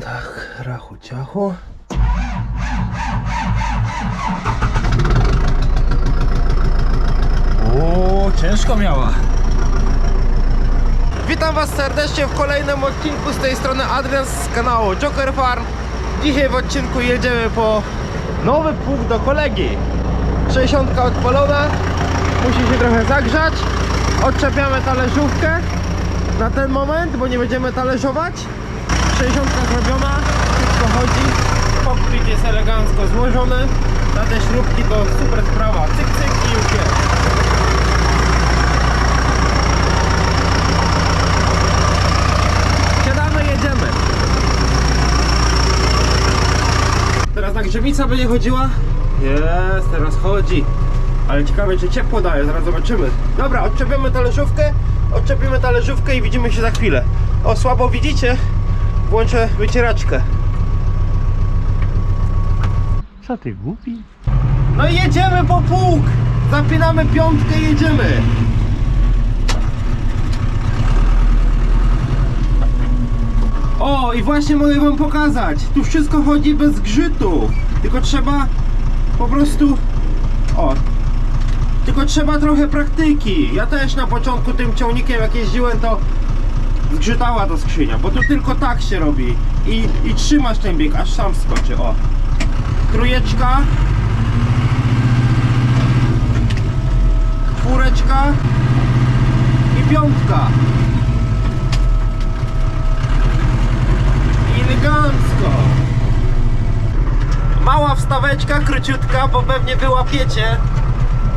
Tak, rachu ciachu. O, ciężko miała. Witam Was serdecznie w kolejnym odcinku z tej strony Adrian z kanału Joker Farm. Dzisiaj w odcinku jedziemy po nowy pług do kolegi. 60 odpalona, musi się trochę zagrzać. Odczepiamy talerzówkę na ten moment, bo nie będziemy talerzować. 60 zrobiona, wszystko chodzi. Kokpit jest elegancko złożony. Na te śrubki to super sprawa. Cyk, cyk i już jest. Siadamy, jedziemy. Teraz nagrzewnica będzie chodziła? Jest, teraz chodzi. Ale ciekawe, czy ciepło daje, zaraz zobaczymy. Dobra, odczepiamy talerzówkę, odczepimy talerzówkę i widzimy się za chwilę. O, słabo widzicie? Włączę wycieraczkę. Co ty głupi? No i jedziemy po pług! Zapinamy piątkę i jedziemy. O, i właśnie mogę wam pokazać. Tu wszystko chodzi bez grzytu. Tylko trzeba po prostu... O. Tylko trzeba trochę praktyki. Ja też na początku tym ciągnikiem jak jeździłem to zgrzytała ta skrzynia, bo tu tylko tak się robi. I, i trzymasz ten bieg, aż sam skoczy. O. Trójeczka. czwóreczka i piątka. Elegancko. Mała wstaweczka, króciutka, bo pewnie wyłapiecie,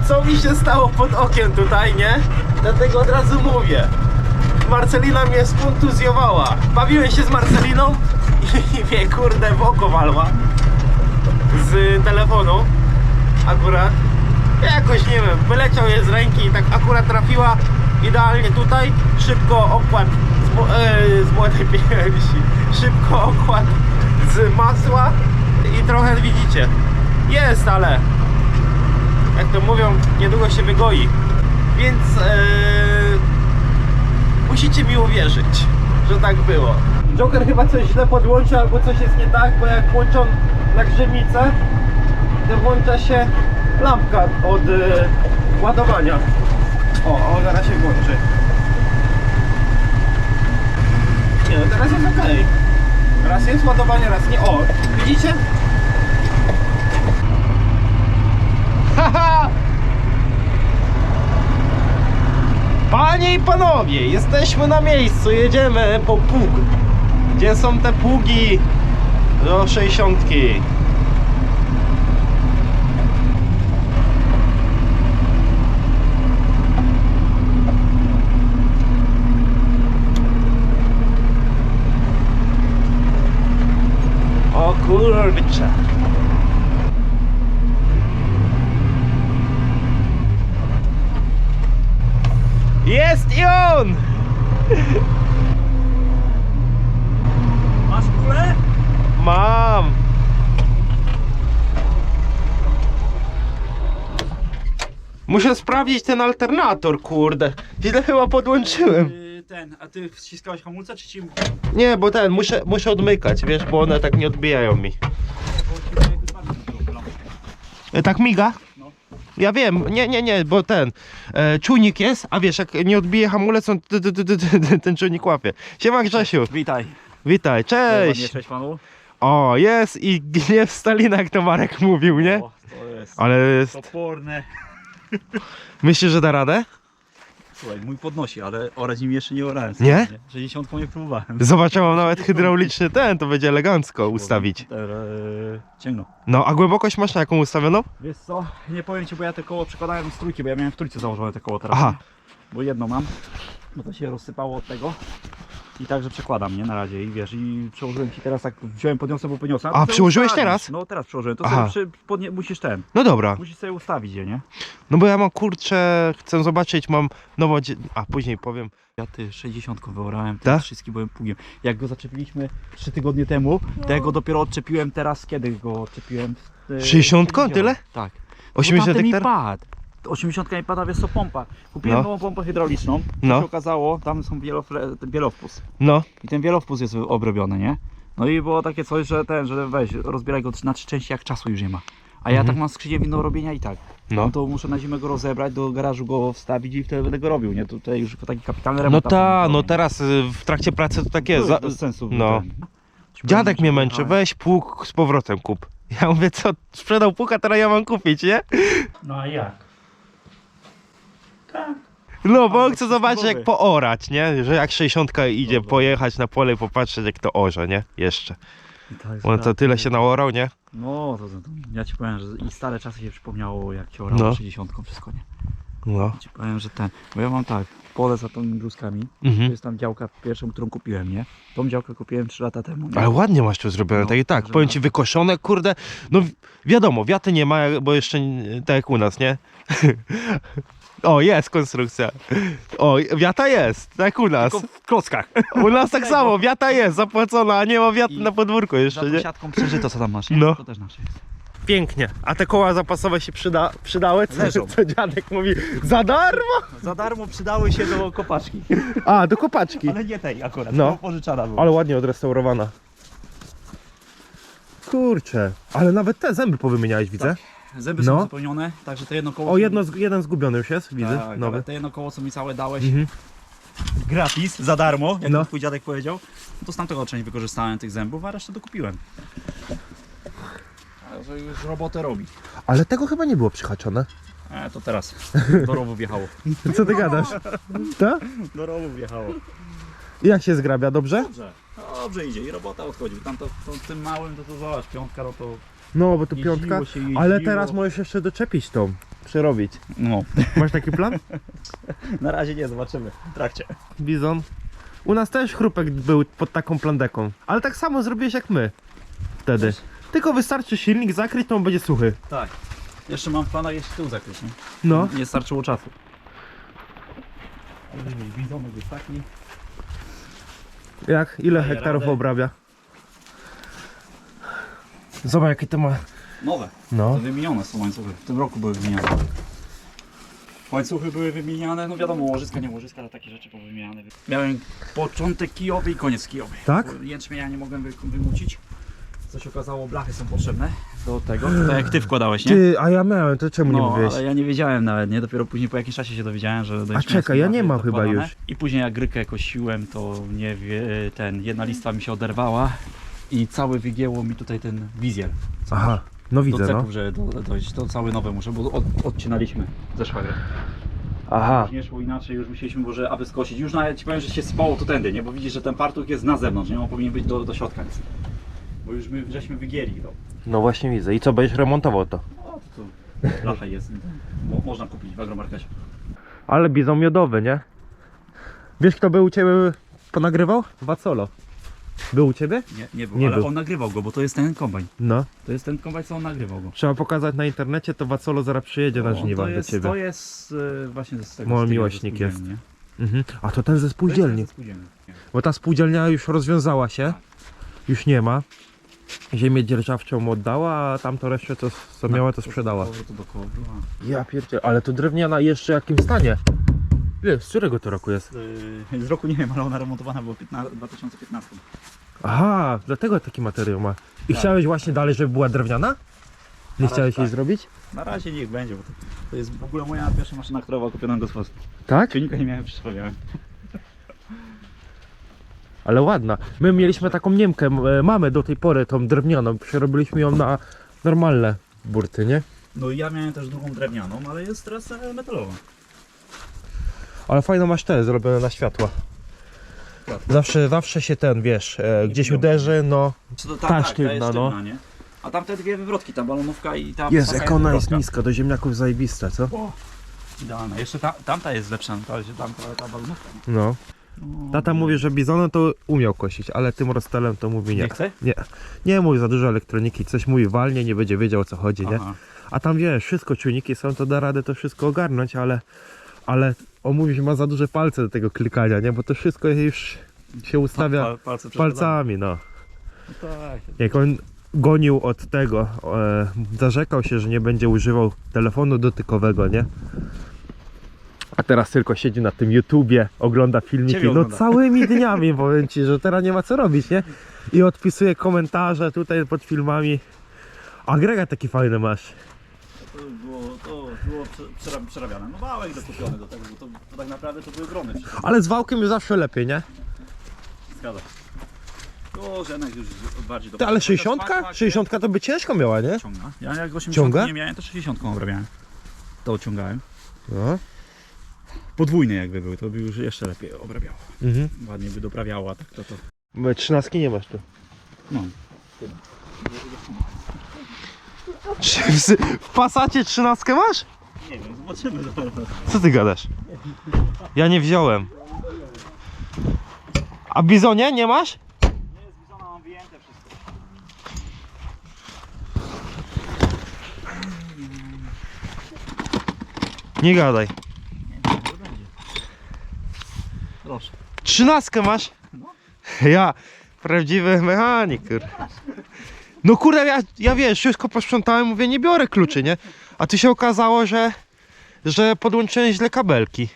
co mi się stało pod okiem tutaj, nie? Dlatego od razu mówię. Marcelina mnie skontuzjowała. Bawiłem się z Marceliną i mnie kurde w oko walła z telefonu akurat. Jakoś nie wiem, wyleciał je z ręki i tak akurat trafiła idealnie tutaj, szybko okład z, e, z młodej piersi, szybko okład z masła i trochę widzicie, jest, ale jak to mówią, niedługo się wygoi, więc e, musicie mi uwierzyć, że tak było. Joker chyba coś źle podłączył albo coś jest nie tak, bo jak włączam nagrzewnicę, to włącza się lampka od e, ładowania. O, o, zaraz się włączy. Nie no, teraz jest ok. Raz jest ładowanie, raz nie. O, widzicie? Haha! Panie i panowie, jesteśmy na miejscu, jedziemy po pług. Gdzie są te pługi do 60? O kurczę. Jest i on! Masz kulę? Mam! Muszę sprawdzić ten alternator, kurde. Źle chyba podłączyłem. Yy, ten, a ty wciskałeś hamulce czy ci... Nie, bo ten, muszę, muszę odmykać, wiesz, bo one tak nie odbijają mi. E, Tak miga? No. Ja wiem, nie, nie, nie, bo ten e, czujnik jest, a wiesz, jak nie odbije hamulec, on ty, ty, ty, ty, ty, ten czujnik łapie. Siema Grzesiu, Witaj. witaj, Cześć. cześć. Cześć panu. O, jest i gniew Stalina, jak to Marek mówił, nie? O, to jest Ale jest, toporne. Myślisz, że da radę? Słuchaj, mój podnosi, ale orać nim jeszcze nie orałem. Nie? 60 nie próbowałem. Zobacz, ja mam nawet hydrauliczny ten, to będzie elegancko ustawić. Eee, cięgno. No, a głębokość masz na jaką ustawioną? Wiesz co, nie powiem ci, bo ja te koło przekładałem z trójki, bo ja miałem w trójce założone te koło teraz. Aha. Bo jedno mam, bo to się rozsypało od tego. I także przekładam, nie? Na razie i wiesz, i przełożyłem ci teraz tak, wziąłem, podniosłem, bo podniosłem. A, to sobie przełożyłeś ustawisz. teraz? No teraz przełożyłem, to Aha. sobie przy, podnie, musisz ten, No dobra, musisz sobie ustawić je, nie? no bo ja mam kurczę, chcę zobaczyć, mam nowo, dzie- a później powiem. Ja ty 60 wyorałem, Tak? teraz wszystkim byłem pługiem. Jak go zaczepiliśmy 3 tygodnie temu, to ja go dopiero odczepiłem teraz, kiedy go odczepiłem? E, 60? Tyle? Tak. 80 Bo tamten mi hektar? padł. 80 mi pada, wiesz co, pompa. Kupiłem No. nową pompę hydrauliczną, No. no. się okazało, tam są wielofle, ten wielowpus. No, I ten wielowpus jest obrobiony, nie? No i było takie coś, że ten, że weź, rozbieraj go na trzy części, jak czasu już nie ma. A ja Mhm. tak mam skrzynię winną robienia i tak. No. No to muszę na zimę go rozebrać, do garażu go wstawić i wtedy będę go robił, nie? Tutaj już taki kapitalny No remont. ta, no teraz y, w trakcie pracy to takie... Były Za... bez sensu. no. ten. Dziadek mnie męczy, weź pług z powrotem kup. Ja mówię, co, sprzedał pług, a teraz ja mam kupić, nie? No a jak? Tak. No, bo chcę zobaczyć jak poorać, nie? Że jak 60 idzie Dobra. pojechać na pole i popatrzeć jak to orze, nie? Jeszcze. tak On to tyle się naorał, nie? No, to, to, to ja ci powiem, że i stare czasy się przypomniało, jak cię orało No. no. 60 wszystko, nie? No. Ci powiem, że ten, bo ja mam tak, pole za tą brzuskami, to Mhm. jest tam działka pierwszą, którą kupiłem, nie? Tą działkę kupiłem 3 lata temu. nie? Ale ładnie masz to zrobione, No, tak i tak. Powiem ci wykoszone, kurde. No wi- wiadomo, wiaty nie ma, bo jeszcze nie- tak jak u nas, nie? O, jest konstrukcja. O, wiata jest, tak u nas. Tylko w klockach. U nas tak samo, wiata jest zapłacona, a nie ma wiat I na podwórku Za jeszcze, tą nie? siatką przeżyto, co tam masz, nie? No. To też nasze jest. Pięknie. A te koła zapasowe się przyda, przydały? Co, Leżą. co dziadek mówi? Za darmo? Za darmo przydały się do kopaczki. A, do kopaczki. Ale nie tej akurat, No. no. pożyczana była. Ale ładnie odrestaurowana. Kurczę, ale nawet te zęby powymieniałeś, widzę. Zęby No. są zupełnione, także to jedno koło... O, jedno, z- jeden zgubiony już jest, widzę, tak, nowy. ale to jedno koło, co mi całe dałeś Mhm. gratis, za darmo, jak No. no. twój dziadek powiedział, to z tamtego część wykorzystałem tych zębów, a resztę dokupiłem. Ale to już robotę robi. Ale tego chyba nie było przyhaczone. E, to teraz do rowu wjechało. Co ty gadasz? Tak? Do rowu wjechało. Jak się zgrabia, dobrze? Dobrze, dobrze idzie i robota odchodzi. Tam to, to tym małym to to zobacz, piątka, no to No, bo to jeździło piątka. się, jeździło. Ale teraz możesz jeszcze doczepić tą, przerobić. No, Masz taki plan? na razie nie, zobaczymy w trakcie. Bizon. U nas też chrupek był pod taką plandeką. Ale tak samo zrobiłeś jak my. Wtedy. Tylko wystarczy silnik zakryć, to on będzie suchy. Tak. Jeszcze mam w planach jeszcze tył zakryć, nie? No. Nie starczyło czasu. Bizonek jest taki. Jak? Ile Daje hektarów radę. obrabia? Zobacz jakie to ma. Nowe. No. To wymienione są łańcuchy. W tym roku były wymieniane. Łańcuchy były wymieniane, no wiadomo, łożyska, nie łożyska, ale takie rzeczy powymieniane. Miałem początek kijowy i koniec kijowy. Tak? Bo Jęczmienia nie mogłem wy, wymucić. Co się okazało, blachy są potrzebne do tego. To jak ty wkładałeś, nie? Ty, a ja miałem, to czemu nie No, mówiłeś? ale ja nie wiedziałem nawet, nie? Dopiero później po jakimś czasie się dowiedziałem, że do jęczmienia czekaj, są ja nie blachy mam chyba dokładane. już. I później jak grykę kosiłem, to nie wie, ten, jedna listwa mi się oderwała i cały wygięło mi tutaj ten wizjer. co Aha, no do widzę, cepów, no. że do, dojść, to całe nowe muszę, bo od, odcinaliśmy ze szwagrem. Aha. Już nie szło inaczej, już musieliśmy może aby skosić. Już nawet ci powiem, że się spało to tędy, nie? Bo widzisz, że ten partuk jest na zewnątrz, nie? On powinien być do, do środka. Bo już my żeśmy wygięli to. No właśnie widzę. I co, będziesz remontował to? O, to, to lacha jest. Mo, można kupić w agromarkecie. Ale bizon miodowy, nie? Wiesz kto był u ciebie ponagrywał? Wacolo. Był u ciebie? Nie, nie był, Nie ale był. on nagrywał go, bo to jest ten kombajn. No. To jest ten kombajn, co on nagrywał go. Trzeba pokazać na internecie, to Wacolo zaraz przyjedzie na O, żniwa to do jest, ciebie. To jest e, właśnie z tego Mały z tego miłośnik jest. nie? Mhm. A to ten ze To jest spółdzielni. ze spółdzielni. Bo ta spółdzielnia już rozwiązała się. Już nie ma. Ziemię dzierżawczą mu oddała, a tamto resztę co, co miała to sprzedała. Do. Ja pierdzie, ale to drewniana jeszcze jakim stanie? Ile, z którego to roku jest? Yy, Z roku nie wiem, ale ona remontowana była 15, 2015. Aha, dlatego taki materiał ma. I Tak. chciałeś właśnie dalej, żeby była drewniana? Nie razie chciałeś jej tak. zrobić? Na razie niech będzie, bo to, to jest w ogóle moja pierwsza maszyna, która była kupiona na gospodarstwie. Tak? Silnika nie miałem, przysławiałem. Ale ładna. My mieliśmy taką Niemkę, m- e, mamy do tej pory tą drewnianą. Przerobiliśmy ją na normalne burty, nie? No i ja miałem też drugą drewnianą, ale jest teraz e, metalowa. Ale fajno masz te zrobione na światła. Zawsze, zawsze się ten, wiesz, e, gdzieś uderzy, no. Czy to Ta ta, tak, sztywna, ta jest no. sztywna, nie? A tam te dwie wywrotki, ta balonówka i ta Jest, taka jak ona jest wywrotka. niska, do ziemniaków zajebista, co? O, idealna. Jeszcze ta, tamta jest lepsza, ta, tamta, ta balonówka. No. No, Tata mówi, że bizonem to umiał kosić, ale tym rozstelem to mówi nie. Nie chce? Nie, nie mówi za dużo elektroniki, coś mówi walnie, nie będzie wiedział o co chodzi, nie? Aha. A tam wiesz, wszystko czujniki są, to da radę to wszystko ogarnąć, ale, ale on mówi, że ma za duże palce do tego klikania, nie? Bo to wszystko już się ustawia Pa- przeszkadzają. palcami, no. No tak. Jak on gonił od tego, e, zarzekał się, że nie będzie używał telefonu dotykowego, nie? A teraz tylko siedzi na tym YouTubie, ogląda filmiki. Ciebie No ogląda. całymi dniami powiem ci, że teraz nie ma co robić, nie? I odpisuje komentarze tutaj pod filmami. Agregat taki fajny masz. To było, to było prze- przera- przerabiane. No wałek dokupiony do tego, bo to, to tak naprawdę to były grony. Ale z wałkiem już zawsze lepiej, nie? Zgadza się. To że jednak już bardziej do Ty, ale Chociaż 60? fakt faktem 60 to by ciężko miała, nie? Ciąga. Ja jak 80 Ciąga? nie miałem, to 60 obrabiałem. To ciągałem. No. Podwójne jakby były, to by już jeszcze lepiej obrabiało. Mhm. Ładnie by doprawiało, a tak to to. Bo 13 nie masz tu. No. Czy w, w Passacie 13 masz? Nie wiem, zobaczymy zaraz. Co ty gadasz? Ja nie wziąłem. A bizonie nie masz? Nie jest bizona, mam wyjęte wszystko. Nie gadaj. Proszę. Trzynastkę masz? Ja, prawdziwy mechanik. Kur. No kurde, ja, ja wiesz, wszystko posprzątałem, mówię, nie biorę kluczy, nie? A tu się okazało, że, że podłączyłem źle kabelki.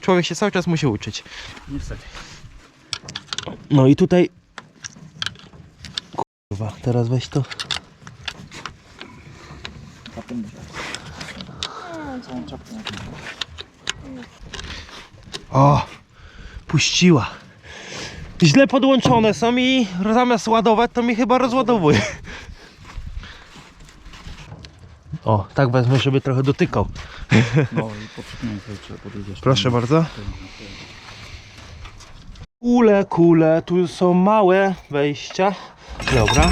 Człowiek się cały czas musi uczyć. Niestety. No i tutaj... Kurwa, teraz weź to. O, puściła. Źle podłączone są i zamiast ładować, to mi chyba rozładowuje. O, tak wezmę, żeby trochę dotykał. No i podjedziesz. Proszę bardzo. Kule, kule, tu są małe wejścia. Dobra.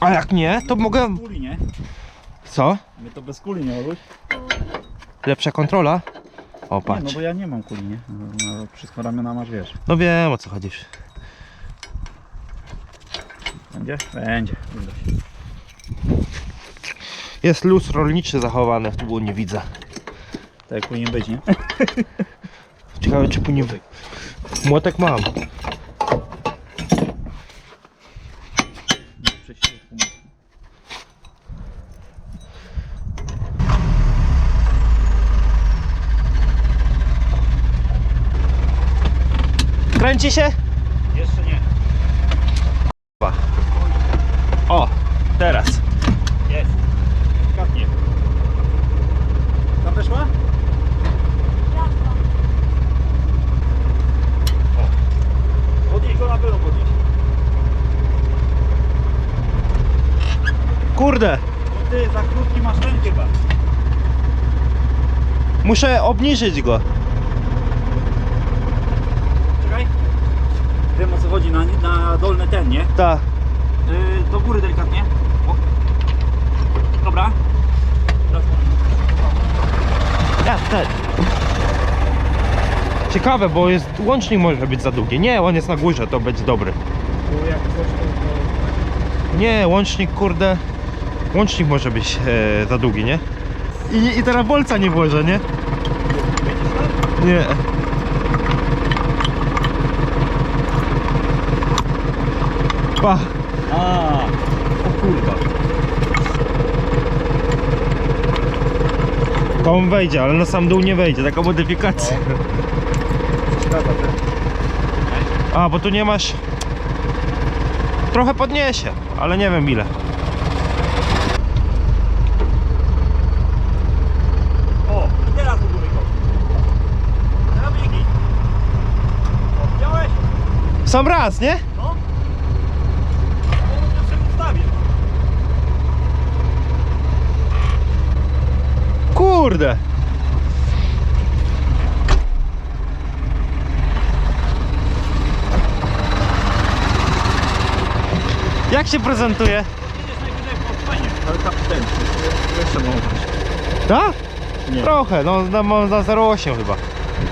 A jak nie, to mogę... Kuli, nie? Co? My to bez kuli nie? Lepsza kontrola? O, Nie, no patrz. bo ja nie mam kuli, nie? No, no, wszystko ramiona masz, wiesz. No wiem o co chodzisz. Będzie? Będzie. Uda się. Jest luz rolniczy zachowany, tu było nie widzę. Tak powinien być, nie? Ciekawe czy powinien... Młotek mam. Przejść się w pomocy. Kręci się? Jeszcze nie. O, teraz. Jest. Kapnie. Tam. Podnieś go na pewno podnieś. Kurde, No ty, za krótki masz ten chyba. muszę obniżyć go. Wiem o co chodzi, na, na dolny ten, nie? Ta. Yy, do góry delikatnie. O. Dobra. Teraz Ja, ten. Ciekawe, bo jest łącznik może być za długi. Nie, on jest na górze, to będzie dobry. Nie, łącznik kurde. Łącznik może być e, za długi, nie? I, I teraz bolca nie włożę, nie? Nie. Pa. A, o kurwa. To on wejdzie, ale na sam dół nie wejdzie, taka modyfikacja. Przeszkadza ten. A, bo tu nie masz... Trochę podniesie, ale nie wiem ile. O, i teraz do góry? Sam raz, nie? No. On się ustawił. Kurde. Jak się prezentuje? Tak? Nie. Trochę, no na, mam na 0,8 chyba.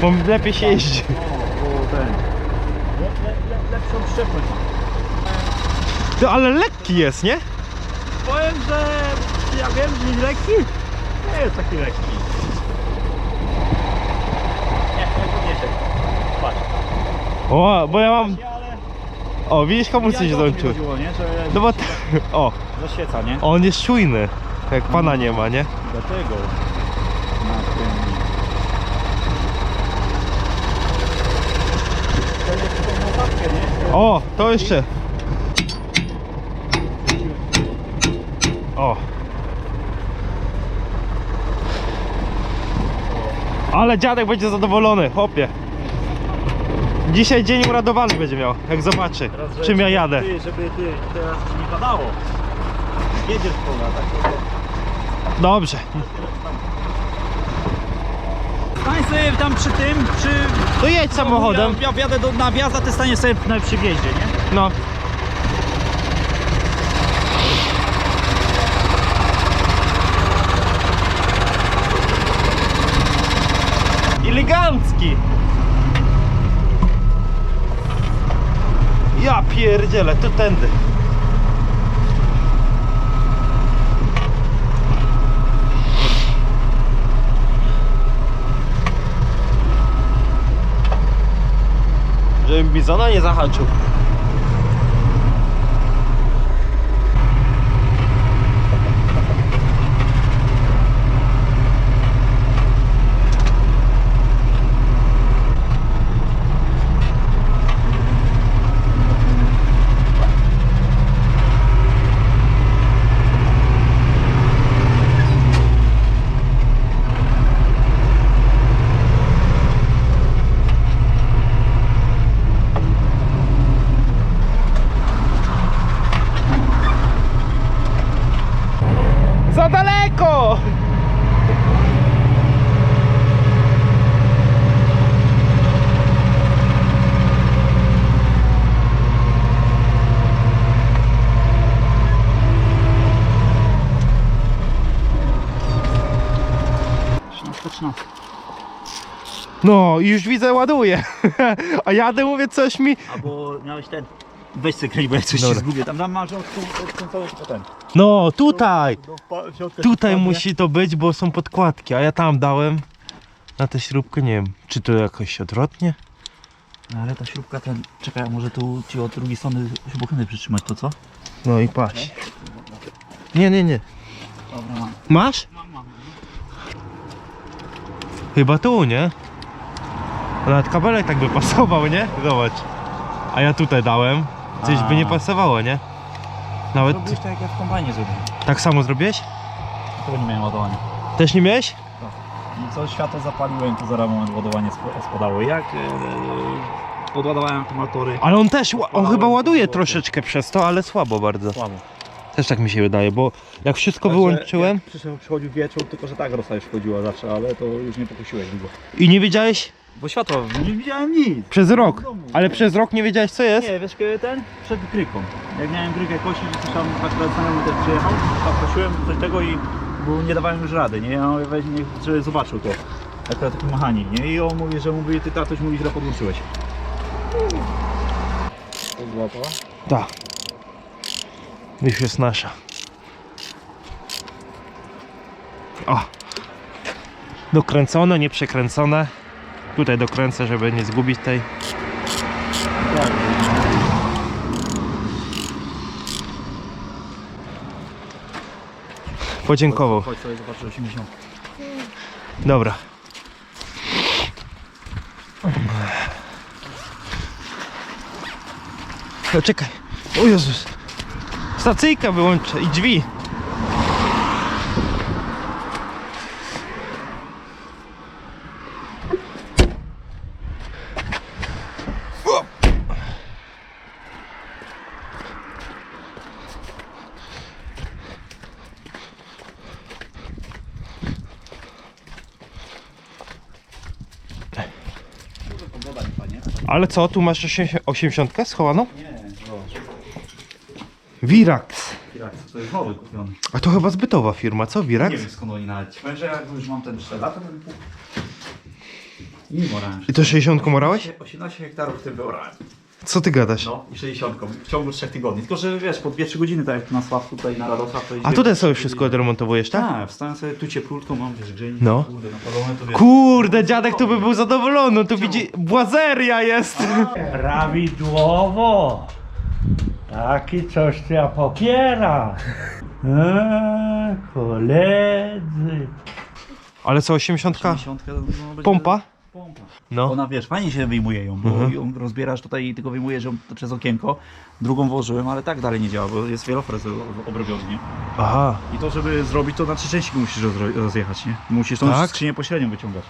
Bo lepiej się jeździ. Lepszą szczepność. Ty, ale lekki jest, nie? Powiem, że ja wiem, że jest lekki. Nie jest taki lekki. Nie, nie podniesie. Patrz. O, bo ja mam... O, widzisz komu ja coś nie? No bo... O, zaświeca, nie? on jest czujny. Jak pana nie ma, nie? Dlatego. Na tym. To jest nie? O, to jeszcze. O, Ale dziadek będzie zadowolony, chłopie. Dzisiaj dzień uradowany będzie miał, jak zobaczy, czym ja jadę. Ty, żeby ty teraz ci nie padało. Jedziesz w pola, tak. Dobrze. Stań sobie tam przy tym, przy... To jedź samochodem. Ja, ja wjadę do, na wjazd, a ty staniesz sobie na, przy wjeździe, nie? No. Elegancki. Ja pierdzielę, tu tędy. Żebym bizona nie zahaczył. Za daleko! Trzynasta, trzynasta. No, i już widzę, ładuję. A jadę, mówię, coś mi... Albo miałeś ten... Weź sobie kręć, bo ja coś Dobra. się zgubię. Tam, tam masz odkręcony ten. No, tutaj! Do środka się Tutaj musi to być, bo są podkładki, a ja tam dałem na tę śrubkę, nie wiem, czy to jakoś odwrotnie? No, Ale ta śrubka ten... Czekaj, a może tu ci od drugiej strony śrubokręty przytrzymać, to co? No i patrz. Nie, nie, nie. Dobra, mam. Masz? Chyba tu, nie? Nawet kabelek tak by pasował, nie? Zobacz. A ja tutaj dałem. Coś by nie pasowało, nie? Nawet Zrobiłeś tak jak ja w kombajnie zrobiłem. tak samo zrobiłeś? Tego nie miałem ładowania. Też nie miałeś? I co światło zapaliłem, to zaraz moment ładowanie sp- spadało. Jak e, podładowałem akumulatory, Ale on też, ła- on chyba ładuje troszeczkę przez to, ale słabo bardzo. słabo. Też tak mi się wydaje, bo jak wszystko Także wyłączyłem jak Przyszedł, przychodził wieczór, tylko że tak rosa już wchodziła zawsze, ale to już nie pokusiłeś długo. i nie wiedziałeś Bo światła, nie widziałem nic. przez rok, W domu. ale przez rok nie wiedziałeś co jest? Nie, wiesz kiedy ten? Przed kryką. Jak miałem krykę kosić i coś tam akurat znajomy też przyjechał, tam kosiłem coś tego i bo nie dawałem już rady, nie? Ja mówię, weź niech, żeby zobaczył to. Akurat taki mechanik, nie? I on mówi, że mówi, ty tatuś mówi, źle podłączyłeś. To złapała? Tak. Już jest nasza. O! Dokręcone, nie przekręcone. Tutaj dokręcę, żeby nie zgubić tej. Podziękował. Chodź sobie zobaczyć 80. Dobra. No, czekaj. O Jezus. Stacyjka wyłączę i drzwi. Pogoda nie panie. Ale co, tu masz 80 schowaną? Nie. Virax. Jak to jest nowy kupiony. A to chyba zbytowa firma, co? Virax? Nie wiem skąd oni nawet. Powiem, że jak już mam ten 4 lata, to bym pół. I morałem. I to 60 morałeś? 18 hektarów w tym wyorałem. Co ty gadasz? No i 60 w ciągu 3 tygodni. Tylko, że wiesz, po 2-3 godziny, tak jak na Sławku tutaj na Radosach. To A tutaj sobie wszystko odremontowujesz, tak? Tak, wstałem sobie tu cieplutko, mam wiesz, grzejnik. No. Kurde, napalone to wiesz. Kurde, dziadek tu by był zadowolony, tu widzi... Błazeria jest! Prawidłowo. Taki coś to ja popieram. A, koledzy. Ale co, 80? 80 no, będzie- Pompa? pompa. No. Ona wiesz, fajnie się wyjmuje ją, bo Mhm. ją rozbierasz tutaj i tylko wyjmujesz ją przez okienko. Drugą włożyłem, ale tak dalej nie działa, bo jest wielofres obrobiony, nie? Aha. I to, żeby zrobić, to na trzy części musisz rozjechać, nie? Musisz tą Tak? skrzynię pośrednią wyciągać.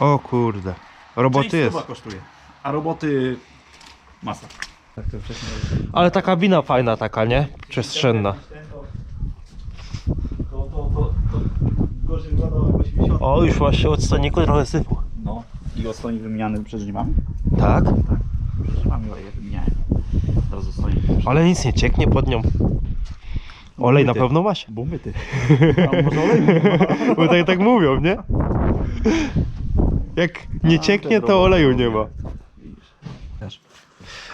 O kurde. Roboty Część jest. kosztuje, a roboty masa. Tak to wcześniej Ale ta kabina fajna taka, nie? Przestrzenna. To, to, to, to gorzej wyglądało jak 80. O, już się od staniku trochę sypu. I ostonik wymieniany przed drzwiami. Tak? Przed drzwiami olej wymieniałem. Teraz. Ale nic nie cieknie pod nią. Olej na pewno masz. Bo umyty. A może olej? Bo tak, tak mówią, nie? Jak nie cieknie, to oleju nie ma. Wiesz.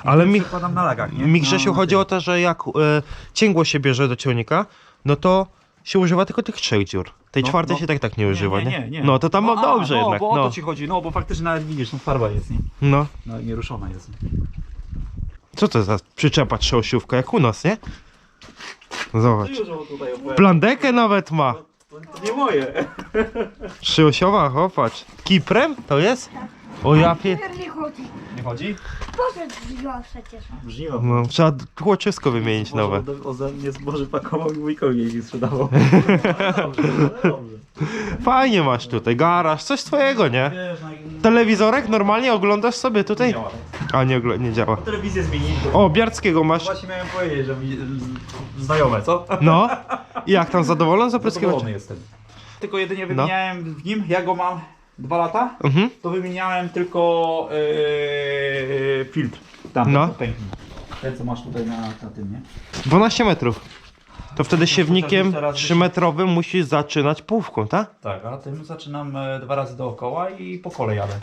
Ale mi, Przekładam na lagach, nie? mi Grzesiu No, chodzi o to, że jak e, cięgło się bierze do ciągnika, no to się używa tylko tych trzech dziur. Tej No, czwartej no. się tak tak nie używa, nie? nie, nie, nie. No to tam no, a, dobrze no, jednak. bo o No. to ci chodzi, no bo faktycznie nawet widzisz, no farba jest, nie? no. No i nieruszona jest. Co to za przyczepa trzyosiówka, jak u nas, nie? Zobacz. Blandekę nawet ma. To, to nie moje. Trzyosiowa, chopacz. Kiprem to jest? O ja pie... Nie chodzi. Nie chodzi? Poszedł wziął przecież. Brzmiło. No, trzeba tłoczysko wymienić nowe. Może ode mnie zboże pakował i wujkowi jej sprzedawał. dobrze, ale dobrze. Fajnie masz tutaj, garaż, coś twojego, nie? Wiesz, no, Telewizorek normalnie oglądasz sobie nie tutaj? działa. A nie, ogl- nie działa. Telewizję zmienili. O, Biarckiego masz. Właśnie miałem powiedzieć, że mi z- znajome, co? No. I jak tam zadowolony z? Zadowolony jestem. Tylko jedynie wymieniałem w nim, ja go mam dwa lata, Mhm. to wymieniałem tylko yy, filtr. Tam, No. no. pęknie. Ten co masz tutaj na, na tym, nie? 12 metrów. To wtedy siewnikiem teraz 3-metrowym musisz zaczynać półką, tak? Tak, a tym zaczynam e, dwa razy dookoła i po kole jadę.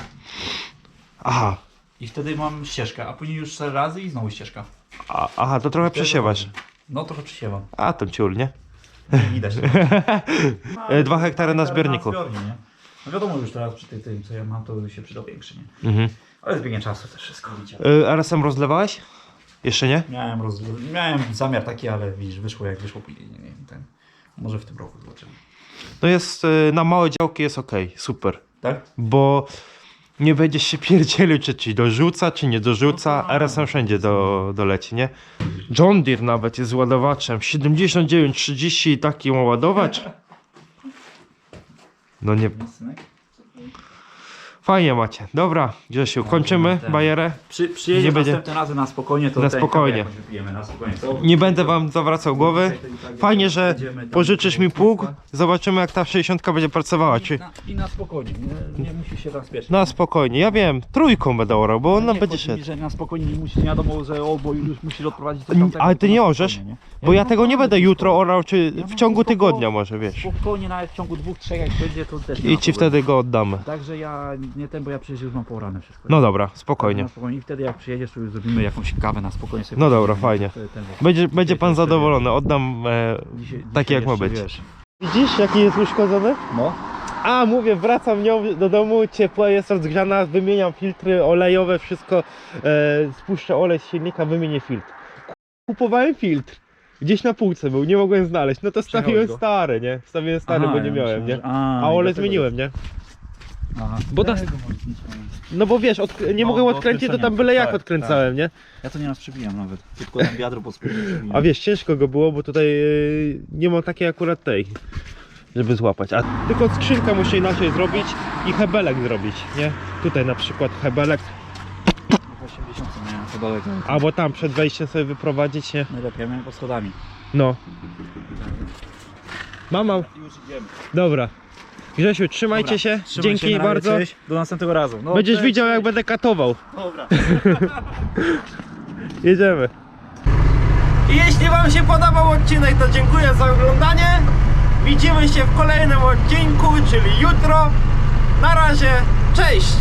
Aha. I wtedy mam ścieżkę, a później już cztery razy i znowu ścieżka. A, aha, to trochę przesiewasz. No trochę przysiewam. A, to ciul, nie? Nie widać. E, dwa hektary na zbiorniku. Na zbiornik, nie? No wiadomo już teraz przy tym, tym co ja mam, to się przydał większy, nie? Mhm. Ale z biegiem czasu też wszystko widział. E, RSM rozlewałeś? Jeszcze nie? Miałem, roz... miałem zamiar taki, ale widzisz, wyszło jak wyszło później, nie wiem, ten. Może w tym roku zobaczymy. No jest, e, na małe działki jest ok, super. Tak? Bo nie będziesz się pierdzielił, czy ci dorzuca, czy nie dorzuca. RSM wszędzie do, doleci, nie? John Deere nawet jest z ładowaczem. 7930 i taki ma ładowacz. No nie, Synek? Fajnie macie. Dobra, Grzesiu, kończymy ten. bajerę. Przy, przyjedzie Nie będzie- następnym razem na spokojnie, to Na spokojnie. kawę jakoś wypijemy na spokojnie. Co? Nie będę wam zawracał głowy. Fajnie, że pożyczysz mi pług. Zobaczymy jak ta 60 będzie pracowała. Czy Na, I na spokojnie, nie, nie musisz się tam spieszyć. na spokojnie. Ja wiem, trójką będę orał, bo ona będzie szedł. że na spokojnie nie musisz, nie wiadomo, że o, bo już musisz odprowadzić coś N- tamtego, ale ty nie orzesz? Bo ja tego nie tak, będę jutro orał, czy w ciągu tygodnia może, wiesz. Spokojnie, nawet w ciągu dwóch, trzech jak będzie, to też nie I ci problemu. wtedy go oddamy. Także ja nie ten, bo ja przecież już mam poorane wszystko. No dobra, spokojnie. Na spokojnie. I wtedy jak przyjedziesz, to już zrobimy jakąś kawę na spokojnie sobie. No dobra, fajnie. Ten- ten- Będzie, będzie pan jeszcze zadowolony, oddam e, Dzisiaj, taki dzisiaj jak ma jeszcze, być. Wiesz, Widzisz jaki jest uszkodzony? no, A, mówię, wracam nią do domu, ciepła jest rozgrzana, wymieniam filtry olejowe, wszystko, e, spuszczę olej z silnika, wymienię filtr. Kupowałem filtr. Gdzieś na półce był, nie mogłem znaleźć. No to stawiłem stary, nie? Wstawiłem stary, Aha, bo nie ja miałem, myślałem, nie? że- A, olej zmieniłem, nie? Aha. Bo Tego może no. Bo wiesz, odk- nie No, mogłem do odkręcić, to tam byle jak Tak, odkręcałem, nie? Ja to nieraz przybijam nawet. Tylko tam wiadro pod. A wiesz, ciężko go było, bo tutaj e, nie mam takiej akurat tej, żeby złapać. A tylko skrzynkę muszę inaczej zrobić i hebelek zrobić, nie? Tutaj na przykład hebelek, W 80 miałem to daleko. albo tam przed wejściem sobie wyprowadzić, nie? Najlepiej, ja miałem pod schodami. No. Mama, Już idziemy. dobra. Grzesiu, trzymajcie Dobra, się, trzymaj dzięki się, bardzo. Cześć. Do następnego razu. No, Będziesz cześć, widział jak będę katował. Dobra. Jedziemy. I jeśli Wam się podobał odcinek, to dziękuję za oglądanie. Widzimy się w kolejnym odcinku, czyli jutro. Na razie, cześć!